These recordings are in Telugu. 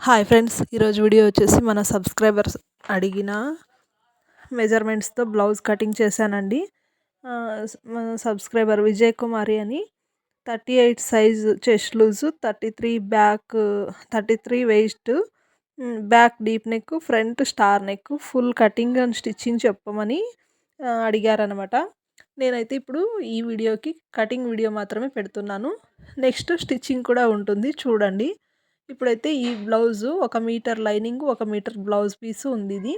హాయ్ ఫ్రెండ్స్ ఈరోజు వీడియో వచ్చేసి మన సబ్స్క్రైబర్స్ అడిగిన మెజర్మెంట్స్తో బ్లౌజ్ కటింగ్ చేశానండి. మన సబ్స్క్రైబర్ విజయ్ కుమారి అని. Thirty eight size chest loose thirty three back thirty three waist back deep neck front star neck full cutting and stitching చెప్పమని అడిగారనమాట నేనైతే ఇప్పుడు ఈ వీడియోకి కటింగ్ వీడియో మాత్రమే పెడుతున్నాను. నెక్స్ట్ స్టిచ్చింగ్ కూడా ఉంటుంది చూడండి. ఇప్పుడైతే ఈ బ్లౌజు ఒక మీటర్ లైనింగ్ ఒక మీటర్ బ్లౌజ్ పీసు ఉంది ఇది.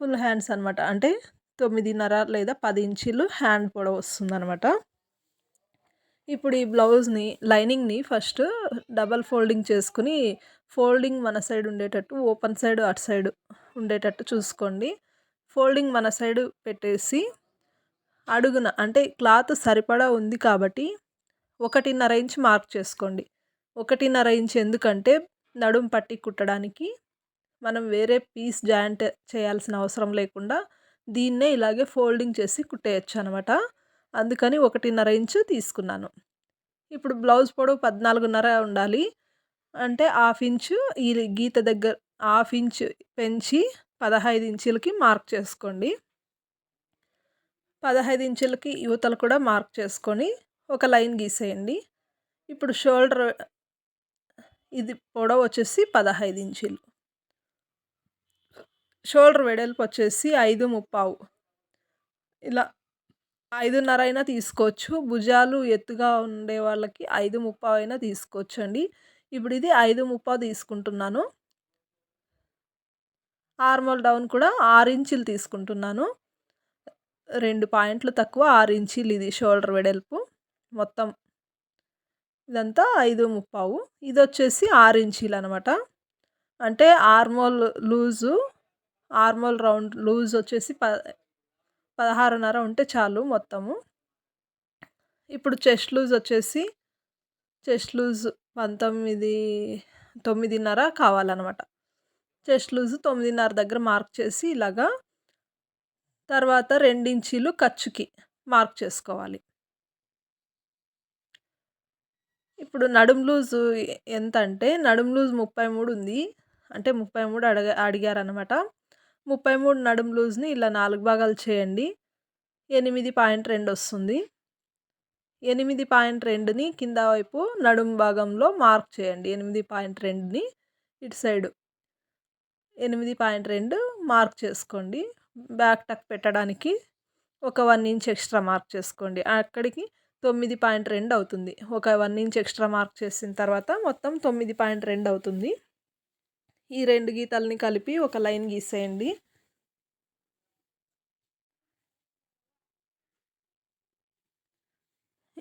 ఫుల్ హ్యాండ్స్ అనమాట అంటే తొమ్మిదిన్నర లేదా పది ఇంచులు హ్యాండ్ పొడవు వస్తుందనమాట ఇప్పుడు ఈ బ్లౌజ్ని లైనింగ్ని ఫస్ట్ డబల్ ఫోల్డింగ్ చేసుకుని ఫోల్డింగ్ మన సైడ్ ఉండేటట్టు ఓపెన్ సైడ్ అటు సైడ్ ఉండేటట్టు చూసుకోండి. ఫోల్డింగ్ మన సైడ్ పెట్టేసి అడుగున అంటే క్లాత్ సరిపడా ఉంది కాబట్టి ఒకటిన్నర ఇంచ్ మార్క్ చేసుకోండి. ఒకటిన్నర ఇంచ్ ఎందుకంటే నడుం పట్టి కుట్టడానికి మనం వేరే పీస్ జాయింట్ చేయాల్సిన అవసరం లేకుండా దీన్నే ఇలాగే ఫోల్డింగ్ చేసి కుట్టేయచ్చు అనమాట అందుకని ఒకటిన్నర ఇంచు తీసుకున్నాను. ఇప్పుడు బ్లౌజ్ పొడవు పద్నాలుగున్నర ఉండాలి. అంటే హాఫ్ ఇంచు ఈ గీత దగ్గర హాఫ్ ఇంచ్ పెంచి పదహైదు ఇంచులకి మార్క్ చేసుకోండి. పదహైదు ఇంచులకి యువతలు కూడా మార్క్ చేసుకొని ఒక లైన్ గీసేయండి. ఇప్పుడు షోల్డర్ ఇది పొడవు వచ్చేసి పదహైదు ఇంచీలు. షోల్డర్ వెడల్పు వచ్చేసి ఐదు ముప్పావు. ఇలా ఐదున్నర అయినా తీసుకోవచ్చు. భుజాలు ఎత్తుగా ఉండే వాళ్ళకి ఐదు ముప్పావు అయినా తీసుకోవచ్చు అండి ఇప్పుడు ఇది ఐదు ముప్పావు తీసుకుంటున్నాను. ఆర్మల్ డౌన్ కూడా ఆరు ఇంచులు తీసుకుంటున్నాను. రెండు పాయింట్లు తక్కువ ఆరు ఇంచీలు ఇది షోల్డర్ వెడల్పు మొత్తం. ఇదంతా ఐదు ముప్పావు. ఇది వచ్చేసి ఆరు ఇంచీలు అనమాట అంటే armhole loose armhole round loose వచ్చేసి ప పదహారున్నర ఉంటే చాలు మొత్తము. ఇప్పుడు చెస్ట్ లూజ్ వచ్చేసి చెస్ట్ లూజ్ పంతొమ్మిది తొమ్మిదిన్నర కావాలన్నమాట చెస్ట్ లూజ్ తొమ్మిదిన్నర దగ్గర మార్క్ చేసి ఇలాగా తర్వాత రెండించీలు ఖర్చుకి మార్క్ చేసుకోవాలి. ఇప్పుడు నడుం లూజు ఎంత అంటే నడుం లూజ్ ముప్పై మూడు ఉంది. అంటే ముప్పై మూడు అడగ అడిగారనమాట ముప్పై మూడు నడుం లూజ్ని ఇలా నాలుగు భాగాలు చేయండి. ఎనిమిది పాయింట్ రెండు వస్తుంది. ఎనిమిది పాయింట్ రెండుని కింద వైపు నడుం భాగంలో మార్క్ చేయండి. ఎనిమిది పాయింట్ రెండుని ఇటు సైడు. ఎనిమిది పాయింట్ రెండు మార్క్ చేసుకోండి. బ్యాక్ టక్ పెట్టడానికి ఒక వన్ ఇంచ్ ఎక్స్ట్రా మార్క్ చేసుకోండి. అక్కడికి తొమ్మిది పాయింట్ రెండు అవుతుంది. ఒక వన్ ఇంచ్ ఎక్స్ట్రా మార్క్ చేసిన తర్వాత మొత్తం తొమ్మిది పాయింట్ రెండు అవుతుంది. ఈ రెండు గీతల్ని కలిపి ఒక లైన్ గీసేయండి.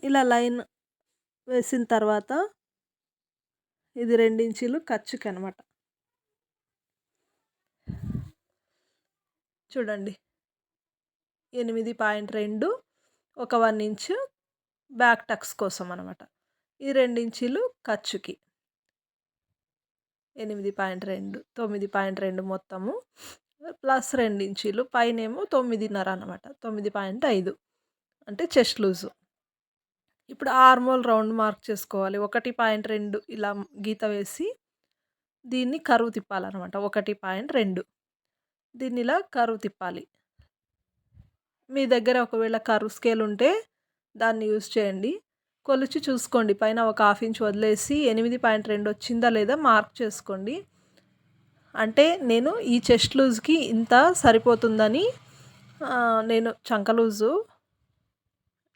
ఇలా లైన్ వేసిన తర్వాత ఇది రెండించీలు ఖర్చుకి అనమాట చూడండి. ఎనిమిది పాయింట్ రెండు ఒక వన్ ఇంచు బ్యాక్ టక్స్ కోసం అనమాట ఈ ఇంచీలు ఖర్చుకి. ఎనిమిది పాయింట్ రెండు తొమ్మిది పాయింట్ రెండు మొత్తము ప్లస్ ఇంచీలు పైనేమో తొమ్మిదిన్నర అనమాట తొమ్మిది పాయింట్ ఐదు. అంటే చెస్ట్ లూజు. ఇప్పుడు ఆర్మోల్ రౌండ్ మార్క్ చేసుకోవాలి. ఒకటి పాయింట్ రెండు ఇలా గీత వేసి దీన్ని కరువు తిప్పాలన్నమాట. ఒకటి పాయింట్ రెండు. దీన్ని ఇలా కరువు తిప్పాలి. మీ దగ్గర ఒకవేళ కరువు స్కేల్ ఉంటే దాన్ని యూస్ చేయండి. కొలిచి చూసుకోండి. పైన ఒక హాఫ్ ఇంచ్ వదిలేసి ఎనిమిది పాయింట్ రెండు వచ్చిందా లేదా మార్క్ చేసుకోండి. అంటే నేను ఈ చెస్ట్ లూజ్కి ఇంత సరిపోతుందని నేను చంక లూజు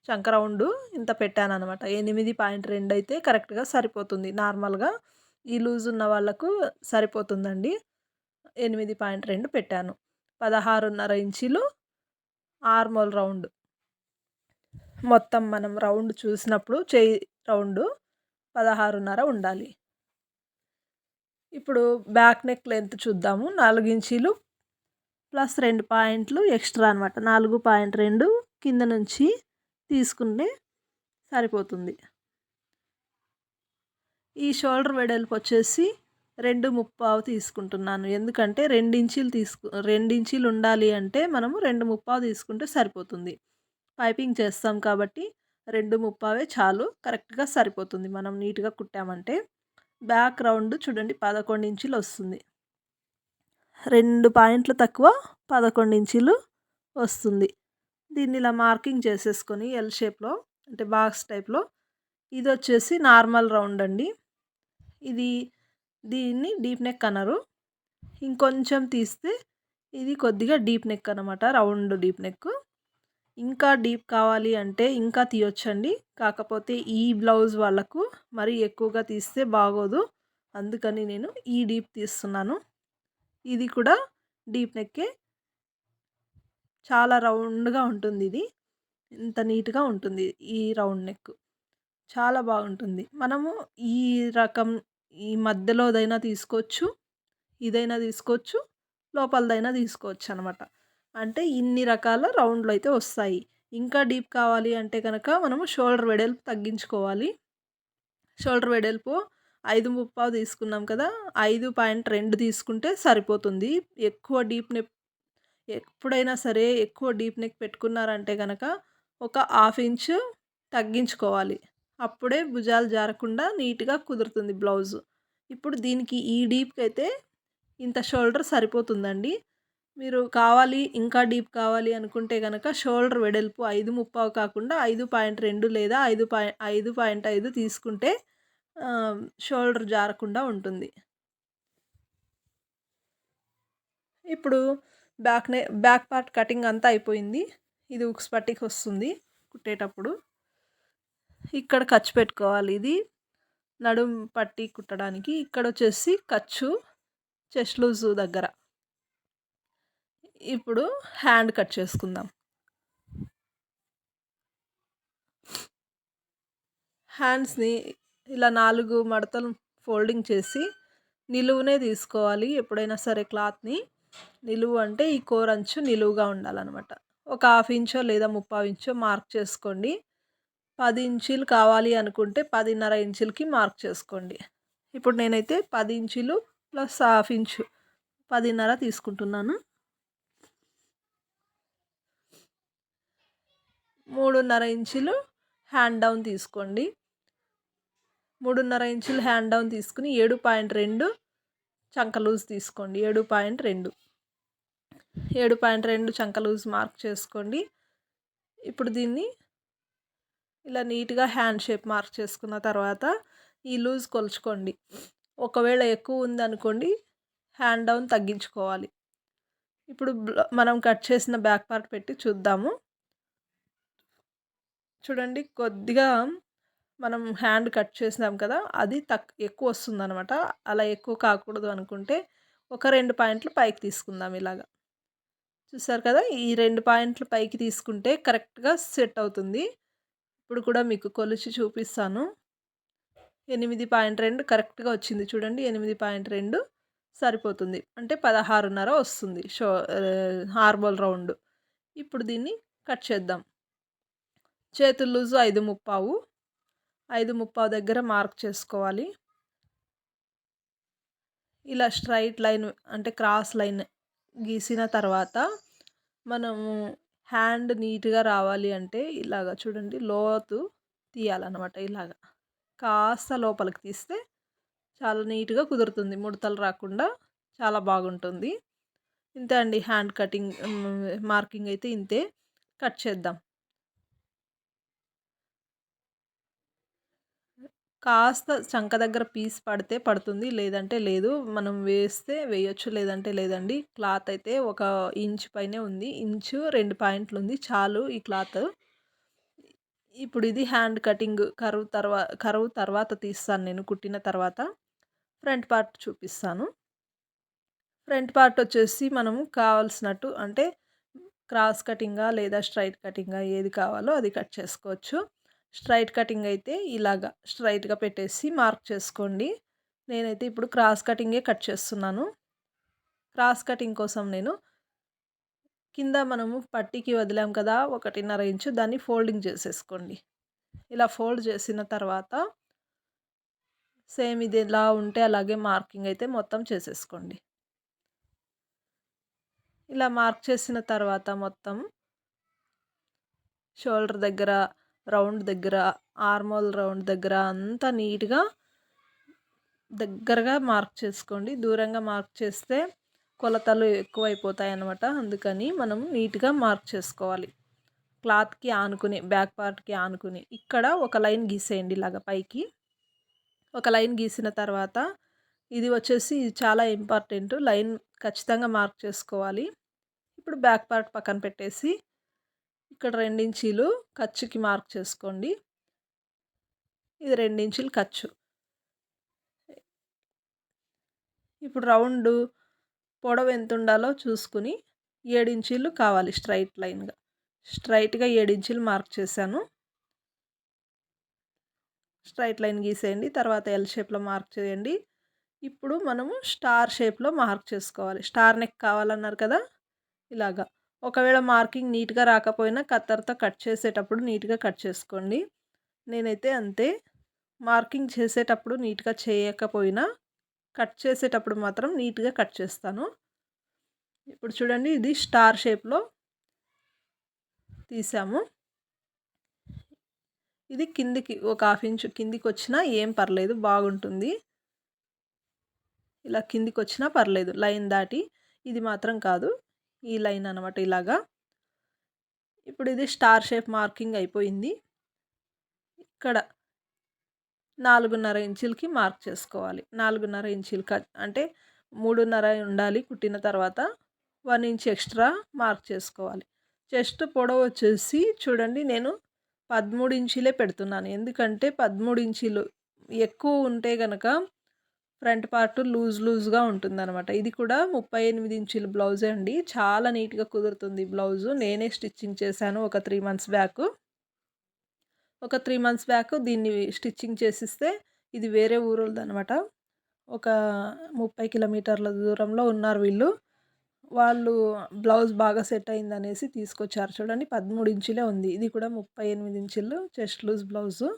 చంక రౌండ్ ఇంత పెట్టాను అనమాట ఎనిమిది పాయింట్ రెండు అయితే కరెక్ట్గా సరిపోతుంది. నార్మల్గా ఈ లూజ్ ఉన్న వాళ్ళకు సరిపోతుందండి. ఎనిమిది పాయింట్ రెండు పెట్టాను. పదహారున్నర ఇంచులు ఆర్మోల్ రౌండ్. మొత్తం మనం రౌండ్ చూసినప్పుడు చేయి రౌండ్ పదహారున్నర ఉండాలి. ఇప్పుడు బ్యాక్ నెక్ లెంత్ చూద్దాము. నాలుగు ఇంచీలు ప్లస్ రెండు పాయింట్లు ఎక్స్ట్రా అనమాట నాలుగు పాయింట్ రెండు కింద నుంచి తీసుకుంటే సరిపోతుంది. ఈ షోల్డర్ వెడల్పు వచ్చేసి రెండు ముప్పావు తీసుకుంటున్నాను. ఎందుకంటే రెండించీలు తీసుకు రెండించీలు ఉండాలి అంటే మనము రెండు ముప్పావు తీసుకుంటే సరిపోతుంది. పైపింగ్ చేస్తాం కాబట్టి రెండు ముప్పావే చాలు కరెక్ట్గా సరిపోతుంది. మనం నీట్గా కుట్టామంటే బ్యాక్ రౌండ్ చూడండి పదకొండు ఇంచులు వస్తుంది. రెండు పాయింట్లు తక్కువ పదకొండు ఇంచులు వస్తుంది. దీన్ని ఇలా మార్కింగ్ చేసేసుకొని ఎల్ షేప్లో అంటే బాక్స్ టైప్లో ఇది వచ్చేసి నార్మల్ రౌండ్ అండి. ఇది దీన్ని డీప్ నెక్ అనరు ఇంకొంచెం తీస్తే ఇది కొద్దిగా డీప్ నెక్ అనమాట రౌండ్ డీప్ నెక్. ఇంకా డీప్ కావాలి అంటే ఇంకా తీయొచ్చండి. కాకపోతే ఈ బ్లౌజ్ వాళ్ళకు మరీ ఎక్కువగా తీస్తే బాగోదు. అందుకని నేను ఈ డీప్ తీస్తున్నాను. ఇది కూడా డీప్ నెక్కే. చాలా రౌండ్గా ఉంటుంది ఇది. ఇంత నీట్గా ఉంటుంది ఈ రౌండ్ నెక్. చాలా బాగుంటుంది. మనము ఈ రకం ఈ మధ్యలోదైనా తీసుకోవచ్చు ఇదైనా తీసుకోవచ్చు లోపలదైనా తీసుకోవచ్చు అనమాట అంటే ఇన్ని రకాల రౌండ్లు అయితే వస్తాయి. ఇంకా డీప్ కావాలి అంటే కనుక మనము షోల్డర్ వెడల్పు తగ్గించుకోవాలి. షోల్డర్ వెడల్పు ఐదు ముప్పావు తీసుకున్నాం కదా! ఐదు పాయింట్ రెండు తీసుకుంటే సరిపోతుంది. ఎక్కువ డీప్ నెక్ ఎప్పుడైనా సరే ఎక్కువ డీప్ నెక్ పెట్టుకున్నారంటే కనుక ఒక హాఫ్ ఇంచు తగ్గించుకోవాలి. అప్పుడే భుజాలు జారకుండా నీట్గా కుదురుతుంది బ్లౌజ్. ఇప్పుడు దీనికి ఈ డీప్కి అయితే ఇంత షోల్డర్ సరిపోతుందండి. మీరు కావాలి ఇంకా డీప్ కావాలి అనుకుంటే కనుక షోల్డర్ వెడల్పు ఐదు ముప్పావు కాకుండా ఐదు పాయింట్ రెండు లేదా ఐదు పాయింట్ ఐదు పాయింట్ ఐదు తీసుకుంటే షోల్డర్ జారకుండా ఉంటుంది. ఇప్పుడు బ్యాక్ నే బ్యాక్ పార్ట్ కటింగ్ అంతా అయిపోయింది. ఇది ఉక్స్ పట్టికి వస్తుంది కుట్టేటప్పుడు. ఇక్కడ ఖర్చు పెట్టుకోవాలి ఇది. నడుం పట్టి కుట్టడానికి ఇక్కడ వచ్చేసి ఖర్చు చెస్ట్ లూజ్ దగ్గర. ఇప్పుడు హ్యాండ్ కట్ చేసుకుందాం. హ్యాండ్స్ని ఇలా నాలుగు మడతలు ఫోల్డింగ్ చేసి నిలువునే తీసుకోవాలి. ఎప్పుడైనా సరే క్లాత్ని. నిలువు అంటే ఈ కోరంచు నిలువుగా ఉండాలన్నమాట. ఒక హాఫ్ ఇంచో లేదా ముప్పావు ఇంచో మార్క్ చేసుకోండి. పది ఇంచులు కావాలి అనుకుంటే పదిన్నర ఇంచులకి మార్క్ చేసుకోండి. ఇప్పుడు నేనైతే పది ఇంచులు ప్లస్ హాఫ్ ఇంచు పదిన్నర తీసుకుంటున్నాను. మూడున్నర ఇంచులు హ్యాండ్ డౌన్ తీసుకోండి. మూడున్నర ఇంచులు హ్యాండ్ డౌన్ తీసుకుని ఏడు పాయింట్ రెండు చంక లూజ్ తీసుకోండి. ఏడు పాయింట్ రెండు. ఏడు పాయింట్ రెండు చంక లూజ్ మార్క్ చేసుకోండి. ఇప్పుడు దీన్ని ఇలా నీట్గా హ్యాండ్ షేప్ మార్క్ చేసుకున్న తర్వాత ఈ లూజ్ కొలుచుకోండి. ఒకవేళ ఎక్కువ ఉందనుకోండి హ్యాండ్ డౌన్ తగ్గించుకోవాలి. ఇప్పుడు మనం కట్ చేసిన బ్యాక్ పార్ట్ పెట్టి చూద్దాము. చూడండి కొద్దిగా మనం హ్యాండ్ కట్ చేసినాం కదా అది తక్ ఎక్కువ వస్తుంది అనమాట అలా ఎక్కువ కాకూడదు అనుకుంటే ఒక రెండు పాయింట్లు పైకి తీసుకుందాం ఇలాగా. చూసారు కదా ఈ రెండు పాయింట్లు పైకి తీసుకుంటే కరెక్ట్గా సెట్ అవుతుంది. ఇప్పుడు కూడా మీకు కొలిచి చూపిస్తాను. ఎనిమిది పాయింట్ రెండు కరెక్ట్గా వచ్చింది చూడండి ఎనిమిది పాయింట్ రెండు సరిపోతుంది. అంటే పదహారున్నర వస్తుంది షో హార్బల్ రౌండ్. ఇప్పుడు దీన్ని కట్ చేద్దాం. చేతులు లూజు ఐదు ముప్పావు. ఐదు ముప్పావు దగ్గర మార్క్ చేసుకోవాలి. ఇలా స్ట్రైట్ లైన్ అంటే క్రాస్ లైన్ గీసిన తర్వాత మనము హ్యాండ్ నీట్గా రావాలి అంటే ఇలాగ చూడండి లోతు తీయాలన్నమాట ఇలాగ. కాస్త లోపలికి తీస్తే చాలా నీట్గా కుదురుతుంది. ముడతలు రాకుండా చాలా బాగుంటుంది. ఇంతే అండి హ్యాండ్ కటింగ్ మార్కింగ్ అయితే ఇంతే. కట్ చేద్దాం. కాస్త చంక దగ్గర పీస్ పడితే పడుతుంది లేదంటే లేదు. మనం వేస్తే వేయొచ్చు లేదంటే లేదండి. క్లాత్ అయితే ఒక ఇంచ్ పైనే ఉంది. ఇంచు రెండు పాయింట్లు ఉంది. చాలు ఈ క్లాత్. ఇప్పుడు ఇది హ్యాండ్ కటింగ్ కరువు తర్వాత కరువు తర్వాత తీస్తాను నేను కుట్టిన తర్వాత. ఫ్రంట్ పార్ట్ చూపిస్తాను. ఫ్రంట్ పార్ట్ వచ్చేసి మనము కావాల్సినట్టు అంటే క్రాస్ కటింగా లేదా స్ట్రైట్ కటింగా ఏది కావాలో అది కట్ చేసుకోవచ్చు. స్ట్రైట్ కటింగ్ అయితే ఇలాగా స్ట్రైట్గా పెట్టేసి మార్క్ చేసుకోండి. నేనైతే ఇప్పుడు క్రాస్ కటింగే కట్ చేస్తున్నాను. క్రాస్ కటింగ్ కోసం నేను కింద మనము పట్టీకి వదిలాం కదా ఒకటిన్నర ఇంచు దాన్ని ఫోల్డింగ్ చేసేసుకోండి. ఇలా ఫోల్డ్ చేసిన తర్వాత సేమ్ ఇది ఎలా ఉంటే అలాగే మార్కింగ్ అయితే మొత్తం చేసేసుకోండి. ఇలా మార్క్ చేసిన తర్వాత మొత్తం షోల్డర్ దగ్గర రౌండ్ దగ్గర ఆర్మోల్ రౌండ్ దగ్గర అంతా నీట్గా దగ్గరగా మార్క్ చేసుకోండి. దూరంగా మార్క్ చేస్తే కొలతలు ఎక్కువైపోతాయి అన్నమాట అందుకని మనం నీట్గా మార్క్ చేసుకోవాలి. క్లాత్కి ఆనుకుని బ్యాక్ పార్ట్కి ఆనుకుని. ఇక్కడ ఒక లైన్ గీసేయండి ఇలాగ పైకి. ఒక లైన్ గీసిన తర్వాత ఇది వచ్చేసి చాలా ఇంపార్టెంట్. లైన్ ఖచ్చితంగా మార్క్ చేసుకోవాలి. ఇప్పుడు బ్యాక్ పార్ట్ పక్కన పెట్టేసి ఇక్కడ రెండించీలు ఖర్చుకి మార్క్ చేసుకోండి. ఇది రెండించీలు ఖర్చు. ఇప్పుడు రౌండ్ పొడవు ఎంత ఉండాలో చూసుకుని ఏడించీలు కావాలి స్ట్రైట్ లైన్గా. స్ట్రైట్గా ఏడించీలు మార్క్ చేశాను. స్ట్రైట్ లైన్ గీసేయండి తర్వాత ఎల్ షేప్లో మార్క్ చేయండి. ఇప్పుడు మనము స్టార్ షేప్లో మార్క్ చేసుకోవాలి. స్టార్ నెక్ కావాలన్నారు కదా? ఇలాగా. ఒకవేళ మార్కింగ్ నీట్గా రాకపోయినా కత్తర్తో కట్ చేసేటప్పుడు నీట్గా కట్ చేసుకోండి. నేనైతే అంతే. మార్కింగ్ చేసేటప్పుడు నీట్గా చేయకపోయినా కట్ చేసేటప్పుడు మాత్రం నీట్గా కట్ చేస్తాను. ఇప్పుడు చూడండి ఇది స్టార్ షేప్లో తీసాము. ఇది కిందికి ఒక హాఫ్ ఇంచ్ కిందికి వచ్చినా ఏం పర్లేదు బాగుంటుంది. ఇలా కిందికి వచ్చినా పర్లేదు లైన్ దాటి ఇది మాత్రం కాదు. ఈ లైన్ అనమాట ఇలాగా. ఇప్పుడు ఇది స్టార్ షేప్ మార్కింగ్ అయిపోయింది. ఇక్కడ నాలుగున్నర ఇంచులకి మార్క్ చేసుకోవాలి. నాలుగున్నర ఇంచులు కట్ అంటే మూడున్నర ఉండాలి కుట్టిన తర్వాత వన్ ఇంచ్ ఎక్స్ట్రా మార్క్ చేసుకోవాలి. చెస్ట్ పొడవు వచ్చేసి చూడండి నేను పదమూడు ఇంచులే పెడుతున్నాను. ఎందుకంటే పదమూడు ఇంచులు ఎక్కువ ఉంటే కనుక ఫ్రంట్ పార్ట్ లూజ్ లూజ్గా ఉంటుందన్నమాట. ఇది కూడా ముప్పై ఎనిమిది ఇంచుల బ్లౌజే అండి. చాలా నీట్గా కుదురుతుంది బ్లౌజు. నేనే స్టిచ్చింగ్ చేశాను ఒక త్రీ మంత్స్ బ్యాక్. ఒక త్రీ మంత్స్ బ్యాక్ దీన్ని స్టిచ్చింగ్ చేసిస్తే ఇది వేరే ఊరోళ్ళదనమాట ఒక ముప్పై కిలోమీటర్ల దూరంలో ఉన్నారు వీళ్ళు. వాళ్ళు బ్లౌజ్ బాగా సెట్ అయింది అనేసి తీసుకొచ్చారు. చూడండి పదమూడు ఇంచులే ఉంది. ఇది కూడా ముప్పై ఎనిమిది ఇంచులు చెస్ట్ లూజ్ బ్లౌజు.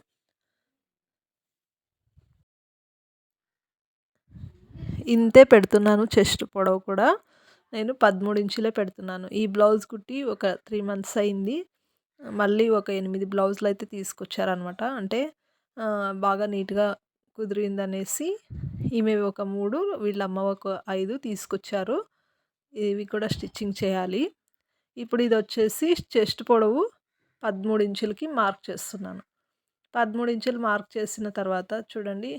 ఇంతే పెడుతున్నాను చెస్ట్ పొడవు కూడా. నేను పదమూడు ఇంచులే పెడుతున్నాను. ఈ బ్లౌజ్ కుట్టి ఒక త్రీ మంత్స్ అయింది. మళ్ళీ ఒక ఎనిమిది బ్లౌజులు అయితే తీసుకొచ్చారనమాట అంటే బాగా నీట్గా కుదిరిందనేసి ఈమె ఒక మూడు వీళ్ళ అమ్మ ఒక ఐదు తీసుకొచ్చారు. ఇవి కూడా స్టిచ్చింగ్ చేయాలి. ఇప్పుడు ఇది వచ్చేసి చెస్ట్ పొడవు పదమూడు ఇంచులకి మార్క్ చేస్తున్నాను. పదమూడు ఇంచులు మార్క్ చేసిన తర్వాత చూడండి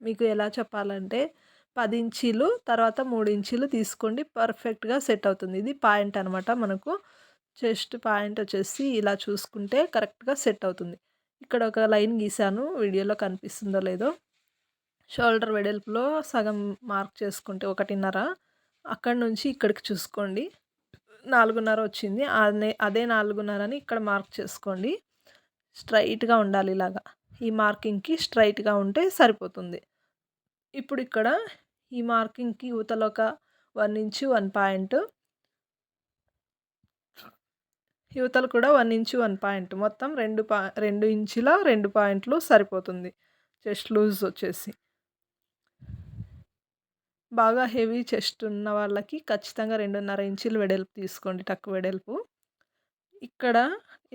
మీకు ఎలా చెప్పాలంటే పది ఇంచీలు తర్వాత మూడు ఇంచీలు తీసుకోండి. పర్ఫెక్ట్గా సెట్ అవుతుంది. ఇది పాయింట్ అనమాట మనకు. చెస్ట్ పాయింట్ వచ్చేసి ఇలా చూసుకుంటే కరెక్ట్గా సెట్ అవుతుంది. ఇక్కడ ఒక లైన్ గీసాను. వీడియోలో కనిపిస్తుందో లేదో. షోల్డర్ వెడల్పులో సగం మార్క్ చేసుకుంటే ఒకటిన్నర. అక్కడ నుంచి ఇక్కడికి చూసుకోండి. నాలుగున్నర వచ్చింది. అదే అదే నాలుగున్నరని ఇక్కడ మార్క్ చేసుకోండి. స్ట్రైట్గా ఉండాలి ఇలాగా. ఈ మార్కింగ్కి స్ట్రైట్గా ఉంటే సరిపోతుంది. ఇప్పుడు ఇక్కడ ఈ మార్కింగ్కి యువతల ఒక వన్ ఇంచు వన్ పాయింట్. యువతలు కూడా వన్ ఇంచు వన్ పాయింట్. మొత్తం రెండు పా రెండు ఇంచుల రెండు పాయింట్లు సరిపోతుంది. చెస్ట్ లూజ్ వచ్చేసి. బాగా హెవీ చెస్ట్ ఉన్న వాళ్ళకి ఖచ్చితంగా రెండున్నర ఇంచులు వెడల్పు తీసుకోండి టక్కు వెడల్పు. ఇక్కడ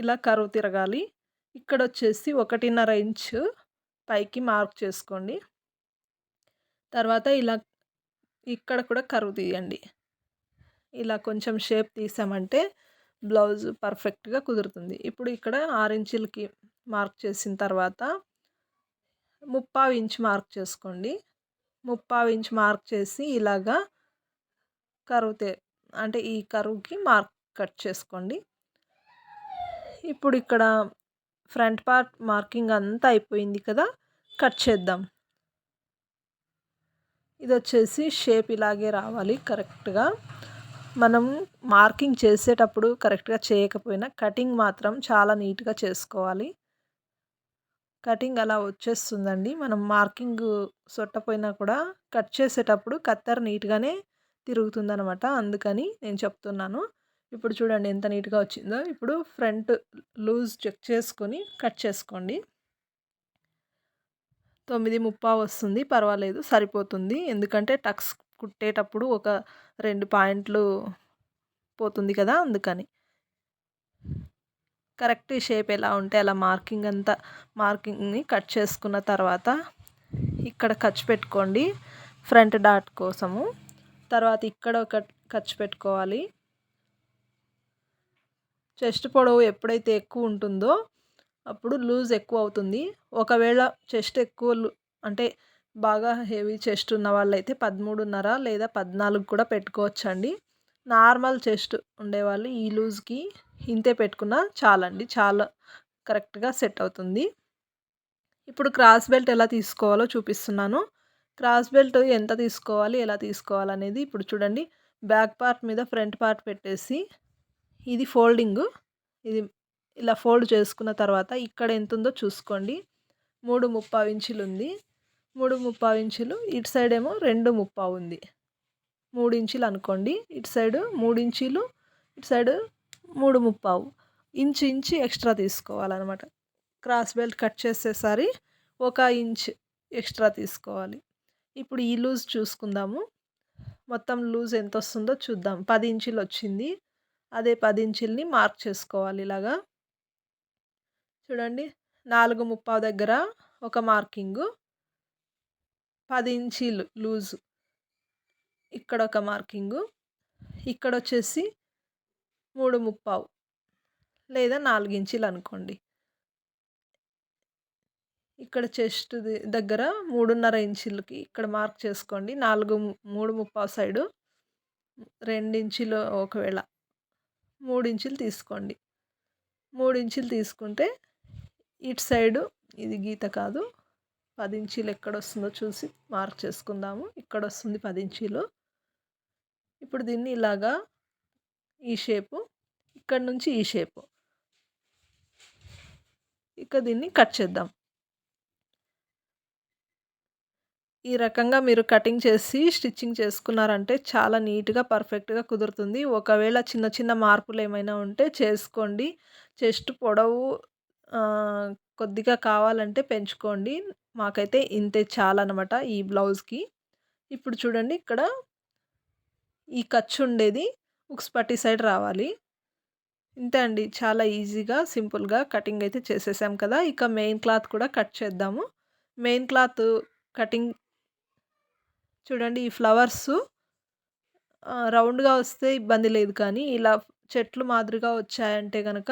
ఇలా కరువు తిరగాలి. ఇక్కడ వచ్చేసి ఒకటిన్నర ఇంచు పైకి మార్క్ చేసుకోండి. తర్వాత ఇలా ఇక్కడ కూడా కరువు తీయండి. ఇలా కొంచెం షేప్ తీసామంటే బ్లౌజ్ పర్ఫెక్ట్గా కుదురుతుంది. ఇప్పుడు ఇక్కడ ఆరు ఇంచులకి మార్క్ చేసిన తర్వాత ముప్పావు ఇంచ్ మార్క్ చేసుకోండి. ముప్పావు ఇంచ్ మార్క్ చేసి ఇలాగా కరువుతే అంటే ఈ కరువుకి మార్క్ కట్ చేసుకోండి. ఇప్పుడు ఇక్కడ ఫ్రంట్ పార్ట్ మార్కింగ్ అంతా అయిపోయింది కదా కట్ చేద్దాం. ఇది వచ్చేసి షేప్ ఇలాగే రావాలి కరెక్ట్గా. మనం మార్కింగ్ చేసేటప్పుడు కరెక్ట్గా చేయకపోయినా కటింగ్ మాత్రం చాలా నీట్గా చేసుకోవాలి. కటింగ్ అలా వచ్చేస్తుందండి. మనం మార్కింగ్ సొట్టపోయినా కూడా కట్ చేసేటప్పుడు కత్తెర నీట్గానే తిరుగుతుందనమాట. అందుకని నేను చెప్తున్నాను. ఇప్పుడు చూడండి ఎంత నీట్గా వచ్చిందో. ఇప్పుడు ఫ్రంట్ లూజ్ చెక్ చేసుకొని కట్ చేసుకోండి. తొమ్మిది ముప్పా వస్తుంది. పర్వాలేదు సరిపోతుంది. ఎందుకంటే టక్స్ కుట్టేటప్పుడు ఒక రెండు పాయింట్లు పోతుంది కదా అందుకని. కరెక్ట్ షేప్ ఎలా ఉంటే అలా మార్కింగ్ అంతా మార్కింగ్ని కట్ చేసుకున్న తర్వాత ఇక్కడ ఖర్చు పెట్టుకోండి ఫ్రంట్ డాట్ కోసము. తర్వాత ఇక్కడ ఒక ఖర్చు పెట్టుకోవాలి. చెస్ట్ పొడవు ఎప్పుడైతే ఎక్కువ ఉంటుందో అప్పుడు లూజ్ ఎక్కువ అవుతుంది. ఒకవేళ చెస్ట్ ఎక్కువ అంటే బాగా హెవీ చెస్ట్ ఉన్న వాళ్ళైతే పదమూడున్నర లేదా పద్నాలుగు కూడా పెట్టుకోవచ్చండి. నార్మల్ చెస్ట్ ఉండేవాళ్ళు ఈ లూజ్కి ఇంతే పెట్టుకున్నా చాలండి. చాలా కరెక్ట్గా సెట్ అవుతుంది. ఇప్పుడు క్రాస్ బెల్ట్ ఎలా తీసుకోవాలో చూపిస్తున్నాను. క్రాస్ బెల్ట్ ఎంత తీసుకోవాలి ఎలా తీసుకోవాలి అనేది ఇప్పుడు చూడండి. బ్యాక్ పార్ట్ మీద ఫ్రంట్ పార్ట్ పెట్టేసి ఇది ఫోల్డింగ్. ఇది ఇలా ఫోల్డ్ చేసుకున్న తర్వాత ఇక్కడ ఎంత ఉందో చూసుకోండి. మూడు ముప్పావు ఇంచులు ఉంది మూడు ముప్పావు ఇంచులు ఇటు సైడ్ ఏమో రెండు ముప్పావు ఉంది. మూడు ఇంచులు అనుకోండి. ఇటు సైడ్ మూడు ఇంచులు ఇటు సైడ్ మూడు ముప్పావు. ఇంచు ఇంచు ఎక్స్ట్రా తీసుకోవాలన్నమాట. క్రాస్ బెల్ట్ కట్ చేసేసరి ఒక ఇంచ్ ఎక్స్ట్రా తీసుకోవాలి. ఇప్పుడు ఈ లూజ్ చూసుకుందాము. మొత్తం లూజ్ ఎంత వస్తుందో చూద్దాం. పది ఇంచులు వచ్చింది అదే పది ఇంచుల్ని మార్క్ చేసుకోవాలి ఇలాగా. చూడండి. నాలుగు ముప్పావు దగ్గర ఒక మార్కింగు. పది ఇంచీలు లూజు. ఇక్కడ ఒక మార్కింగు. ఇక్కడ వచ్చేసి మూడు ముప్పావు. లేదా నాలుగు ఇంచీలు అనుకోండి. ఇక్కడ చెస్ట్ దగ్గర మూడున్నర ఇంచులకి ఇక్కడ మార్క్ చేసుకోండి. నాలుగు మూడు ముప్పావు సైడు ఇంచులు ఒకవేళ. మూడు ఇంచులు తీసుకోండి. మూడు ఇంచులు తీసుకుంటే ఇటు సైడు ఇది గీత కాదు. పది ఇంచీలు ఎక్కడ వస్తుందో చూసి మార్క్ చేసుకుందాము. ఇక్కడ వస్తుంది పది ఇంచీలు. ఇప్పుడు దీన్ని ఇలాగా ఈ షేపు ఇక్కడ నుంచి ఈ షేపు. ఇక దీన్ని కట్ చేద్దాం. ఈ రకంగా మీరు కటింగ్ చేసి స్టిచ్చింగ్ చేసుకున్నారంటే చాలా నీట్గా పర్ఫెక్ట్గా కుదురుతుంది. ఒకవేళ చిన్న చిన్న మార్పులు ఏమైనా ఉంటే చేసుకోండి. చెస్ట్ పొడవు కొద్దిగా కావాలంటే పెంచుకోండి. మాకైతే ఇంతే చాలన్నమాట ఈ బ్లౌజ్కి. ఇప్పుడు చూడండి ఇక్కడ ఈ ఖర్చు ఉండేది ఉక్స్పట్టి సైడ్ రావాలి. ఇంతే అండి. చాలా ఈజీగా సింపుల్గా కటింగ్ అయితే చేసేసాం కదా! ఇక మెయిన్ క్లాత్ కూడా కట్ చేద్దాము. మెయిన్ క్లాత్ కటింగ్ చూడండి ఈ ఫ్లవర్స్ రౌండ్గా వస్తే ఇబ్బంది లేదు కానీ ఇలా చెట్లు మాదిరిగా వచ్చాయంటే కనుక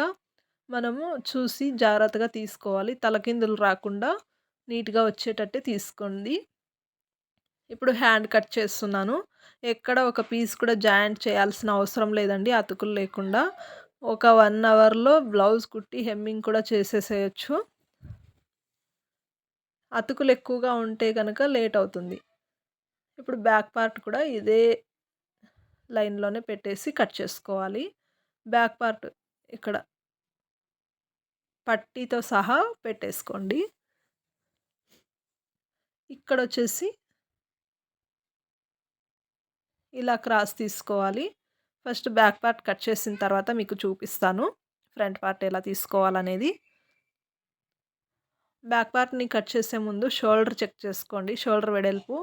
మనము చూసి జాగ్రత్తగా తీసుకోవాలి. తలకిందులు రాకుండా నీట్గా వచ్చేటట్టే తీసుకోండి. ఇప్పుడు హ్యాండ్ కట్ చేస్తున్నాను. ఎక్కడ ఒక పీస్ కూడా జాయింట్ చేయాల్సిన అవసరం లేదండి. అతుకులు లేకుండా ఒక వన్ అవర్లో బ్లౌజ్ కుట్టి హెమ్మింగ్ కూడా చేసేసేయచ్చు. అతుకులు ఎక్కువగా ఉంటే కనుక లేట్ అవుతుంది. ఇప్పుడు బ్యాక్ పార్ట్ కూడా ఇదే లైన్లోనే పెట్టేసి కట్ చేసుకోవాలి. బ్యాక్ పార్ట్ ఇక్కడ పట్టీతో సహా పెట్టేసుకోండి. ఇక్కడ వచ్చేసి ఇలా క్రాస్ తీసుకోవాలి. ఫస్ట్ బ్యాక్ పార్ట్ కట్ చేసిన తర్వాత మీకు చూపిస్తాను. ఫ్రంట్ పార్ట్ ఎలా తీసుకోవాలనేది. బ్యాక్ పార్ట్ని కట్ చేసే ముందు షోల్డర్ చెక్ చేసుకోండి. షోల్డర్ వెడల్పు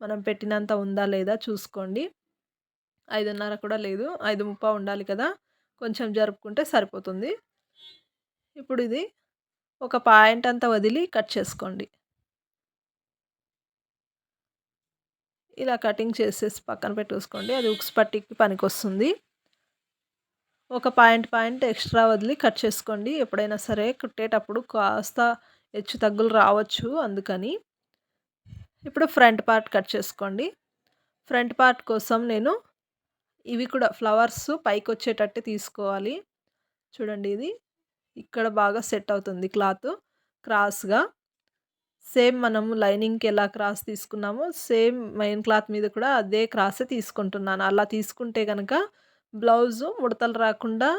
మనం పెట్టినంత ఉందా లేదా చూసుకోండి. ఐదున్నర కూడా లేదు. ఐదు ముప్ప ఉండాలి కదా. కొంచెం జరుపుకుంటే సరిపోతుంది. ఇప్పుడు ఇది ఒక పాయింట్ అంతా వదిలి కట్ చేసుకోండి. ఇలా కటింగ్ చేసేసి పక్కన పెట్టేసుకోండి. అది ఉక్స్ పట్టికి పనికి వస్తుంది ఒక పాయింట్ పాయింట్ ఎక్స్ట్రా వదిలి కట్ చేసుకోండి. ఎప్పుడైనా సరే కుట్టేటప్పుడు కాస్త హెచ్చు తగ్గులు రావచ్చు అందుకని. ఇప్పుడు ఫ్రంట్ పార్ట్ కట్ చేసుకోండి. ఫ్రంట్ పార్ట్ కోసం నేను ఇవి కూడా ఫ్లవర్స్ పైకి వచ్చేటట్టు తీసుకోవాలి. చూడండి ఇది. ఇక్కడ బాగా సెట్ అవుతుంది క్లాత్ క్రాస్గా. సేమ్ మనము లైనింగ్కి ఎలా క్రాస్ తీసుకున్నామో సేమ్ మెయిన్ క్లాత్ మీద కూడా అదే క్రాసే తీసుకుంటున్నాను. అలా తీసుకుంటే కనుక బ్లౌజు ముడతలు రాకుండా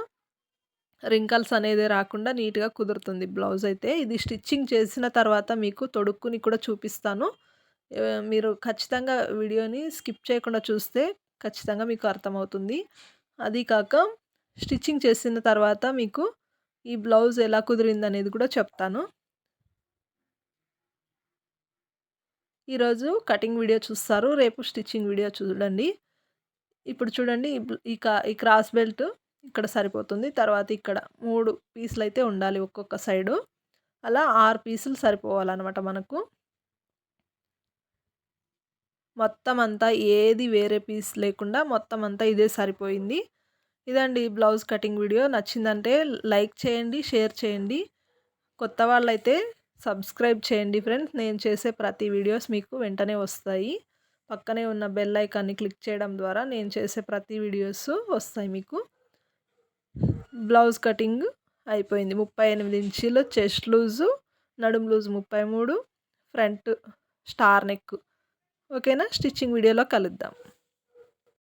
రింకల్స్ అనేది రాకుండా నీట్గా కుదురుతుంది బ్లౌజ్ అయితే. ఇది స్టిచ్చింగ్ చేసిన తర్వాత మీకు తొడుక్కుని కూడా చూపిస్తాను. మీరు ఖచ్చితంగా వీడియోని స్కిప్ చేయకుండా చూస్తే ఖచ్చితంగా మీకు అర్థమవుతుంది. అది కాక స్టిచ్చింగ్ చేసిన తర్వాత మీకు ఈ బ్లౌజ్ ఎలా కుదిరింది అనేది కూడా చెప్తాను. ఈరోజు కటింగ్ వీడియో చూస్తారు రేపు స్టిచ్చింగ్ వీడియో చూడండి. ఇప్పుడు చూడండి ఈ ఈ క్రాస్ బెల్ట్ ఇక్కడ సరిపోతుంది తర్వాత ఇక్కడ మూడు పీసులు అయితే ఉండాలి ఒక్కొక్క సైడు. అలా ఆరు పీసులు సరిపోవాలన్నమాట మనకు. మొత్తం అంతా ఏది వేరే పీస్ లేకుండా మొత్తం అంతా ఇదే సరిపోయింది. ఇదండి బ్లౌజ్ కటింగ్ వీడియో. నచ్చిందంటే లైక్ చేయండి షేర్ చేయండి. కొత్త వాళ్ళైతే సబ్స్క్రైబ్ చేయండి ఫ్రెండ్స్. నేను చేసే ప్రతి వీడియోస్ మీకు వెంటనే వస్తాయి. పక్కనే ఉన్న బెల్ ఐకాన్ని క్లిక్ చేయడం ద్వారా నేను చేసే ప్రతి వీడియోస్ వస్తాయి మీకు. బ్లౌజ్ కటింగ్ అయిపోయింది. ముప్పై ఎనిమిది ఇంచీలు చెస్ట్ లూజు నడుము లూజ్ ముప్పై మూడు ఫ్రంట్ స్టార్ నెక్. ఓకేనా? స్టిచ్చింగ్ వీడియోలో కలుద్దాం.